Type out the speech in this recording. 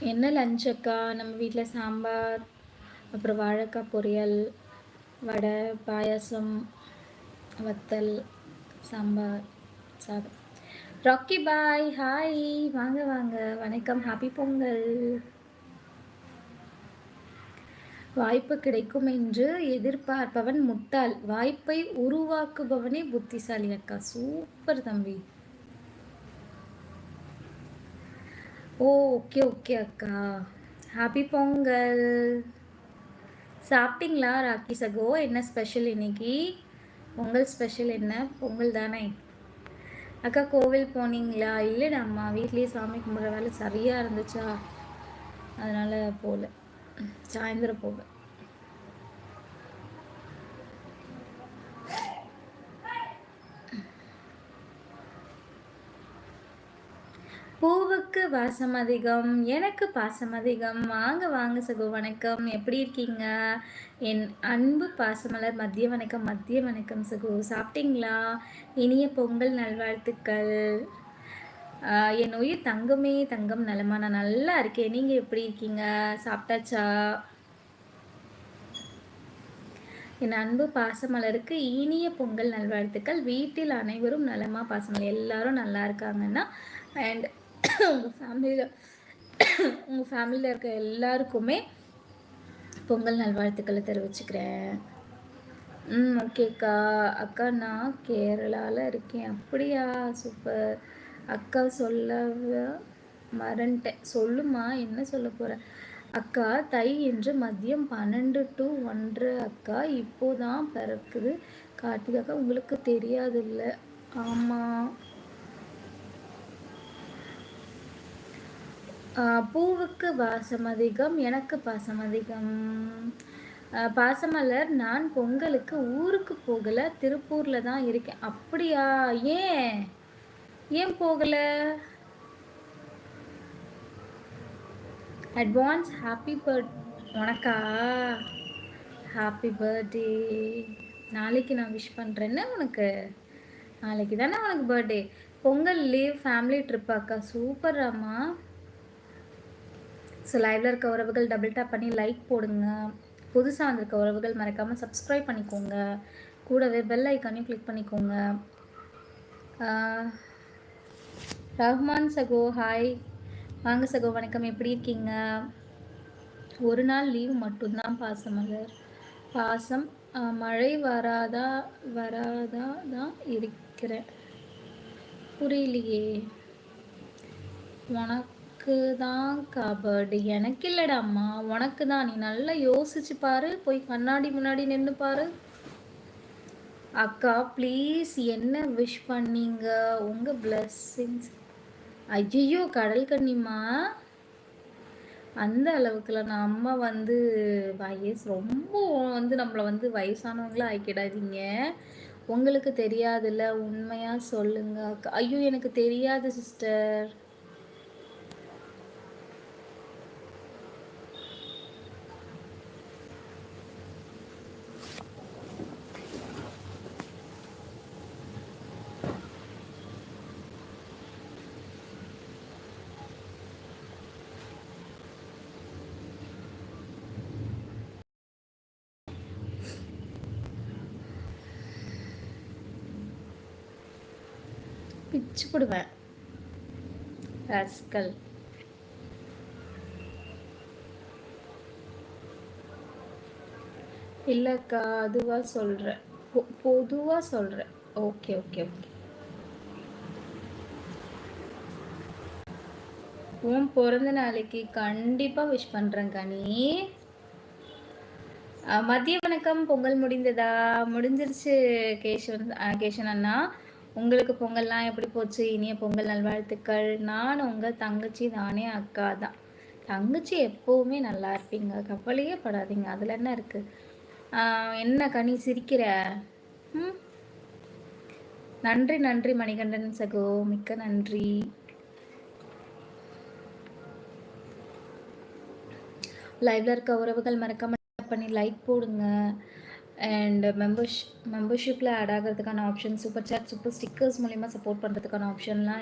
என்ன லஞ்ச் அக்கா? நம்ம வீட்டில் சாம்பார் அப்புறம் வாழைக்காய் பொரியல் வடை பாயாசம் வத்தல் சாம்பார் சாதம். ராக்கி பாய் ஹாய் வாங்க வாங்க. வணக்கம். ஹாப்பி பொங்கல். வாய்ப்பு கிடைக்கும் என்று எதிர்பார்ப்பவன் முட்டாள். வாய்ப்பை உருவாக்குபவனே புத்திசாலி அக்கா. சூப்பர் தம்பி. ஓ ஓகே ஓகே அக்கா. ஹாப்பி பொங்கல். சாப்பிட்டீங்களா ராக்கி சகோ? என்ன ஸ்பெஷல் இன்னைக்கு? பொங்கல் ஸ்பெஷல் என்ன? பொங்கல் தானே. அக்கா கோவில் போனீங்களா? இல்லைடா அம்மா வீட்லேயே சாமி கும்பிட்ற வேலை சரியாக இருந்துச்சா? அதனால் போகல சாயந்தரம் போவேன். பூவுக்கு வாசம் அதிகம் எனக்கு பாசம் அதிகம். வாங்க வாங்க சகோ வணக்கம். எப்படி இருக்கீங்க? என் அன்பு பாசமலர் மதிய வணக்கம் மதிய வணக்கம் சகோ. சாப்பிட்டீங்களா? இனிய பொங்கல் நல்வாழ்த்துக்கள். என் உயிர் தங்கமே தங்கம் நலமா? நான் நல்லா இருக்கேன். நீங்கள் எப்படி இருக்கீங்க? சாப்பிட்டாச்சா? என் அன்பு பாசமலருக்கு இனிய பொங்கல் நல்வாழ்த்துக்கள். வீட்டில் அனைவரும் நலமா? பாசமலர் எல்லாரும் நல்லா இருக்காங்கன்னா அண்ட் உங்கள் ஃபேமிலியில் உங்கள் ஃபேமிலியில் இருக்க எல்லாருக்குமே பொங்கல் நல்வாழ்த்துக்களை தெரிவிச்சுக்கிறேன். ம் ஓகேக்கா அக்கா. நான் கேரளாவில் இருக்கேன். அப்படியா? சூப்பர் அக்கா சொல்ல மறந்துட்டேன். சொல்லுமா என்ன சொல்ல போகிறேன் அக்கா தை என்று மதியம் பன்னெண்டு டு ஒன்று. அக்கா இப்போதான் பிறக்குது. கார்த்திகாக்கா உங்களுக்கு தெரியாது இல்லை ஆமாம் பூவுக்கு பாசம் அதிகம் எனக்கு பாசம் அதிகம். பாசமலர் நான் பொங்கலுக்கு ஊருக்கு போகலை திருப்பூரில் தான் இருக்கேன். அப்படியா? ஏன்? ஏன் போகலை? அட்வான்ஸ் ஹாப்பி பர்த் உனக்கா? ஹாப்பி பர்த்டே நாளைக்கு நான் விஷ் பண்ணுறேன்னு உனக்கு? நாளைக்கு தானே உனக்கு பர்த்டே பொங்கல் லீவ் ஃபேமிலி ட்ரிப்பாக்கா சூப்பர் அம்மா ஸோ லைவில் இருக்க உறவுகள் டபுள் டேப் பண்ணி லைக் போடுங்க. புதுசாக வந்திருக்க உறவுகள் மறக்காமல் சப்ஸ்கிரைப் பண்ணிக்கோங்க. கூடவே பெல் ஐக்கானையும் கிளிக் பண்ணிக்கோங்க. ரஹ்மான் சகோ ஹாய் வாங்க சகோ வணக்கம். எப்படி இருக்கீங்க? ஒரு நாள் லீவ் மட்டும்தான் பாசம் பாசமலர் பாசம் மழை வராதா வராதா தான் இருக்கிறேன். புரியலையே. வணக்கம் உனக்கு தான் கபடி எனக்கு இல்லைடா அம்மா. உனக்கு தான் நீ நல்லா யோசிச்சு பாரு. போய் கண்ணாடி முன்னாடி நின்று பாரு. அக்கா ப்ளீஸ் என்ன விஷ் பண்ணீங்க? உங்கள் பிளஸ்ஸிங்ஸ் ஐயோ கடல் கண்ணிம்மா அந்த அளவுக்குலாம் நான் அம்மா வந்து வயசு ரொம்ப வந்து நம்மளை வந்து வயசானவங்களாம் ஆக்கிடாதீங்க. உங்களுக்கு தெரியாதுல்ல. உண்மையாக சொல்லுங்க. அக்கா ஐயோ எனக்கு தெரியாது சிஸ்டர் பிச்சு போடுவேன். இல்லக்கா இல்லைக்கா அதுவாக சொல்கிறேன் பொதுவாக சொல்கிறேன் ஓகே ஓகே ஓகே. உன் பிறந்த நாளைக்கு கண்டிப்பாக விஷ் பண்ணுறேன் கனி மதிய வணக்கம். பொங்கல் முடிந்ததா? முடிஞ்சிருச்சு கேஷவன் கேஷன் அண்ணா. உங்களுக்கு பொங்கல்லாம் எப்படி போச்சு? இனிய பொங்கல் நல்வாழ்த்துக்கள். நான் உங்கள் தங்கச்சி தானே அக்கா தான். தங்கச்சி எப்போவுமே நல்லா இருப்பீங்க. கவலையே படாதீங்க. அதில் என்ன இருக்குது என்ன கனி சிரிக்கிற? ம்? நன்றி நன்றி மணிகண்டன் சகோ. மிக்க நன்றி. லைவ்ல இருக்க உறவுகள் மறக்காம பண்ணி லைக் போடுங்க. அண்ட் மெம்பர்ஷ் மெம்பர்ஷிப்பில் ஆட் ஆகிறதுக்கான option super chat super stickers மூலிமா சப்போர்ட் பண்ணுறதுக்கான ஆப்ஷன்லாம்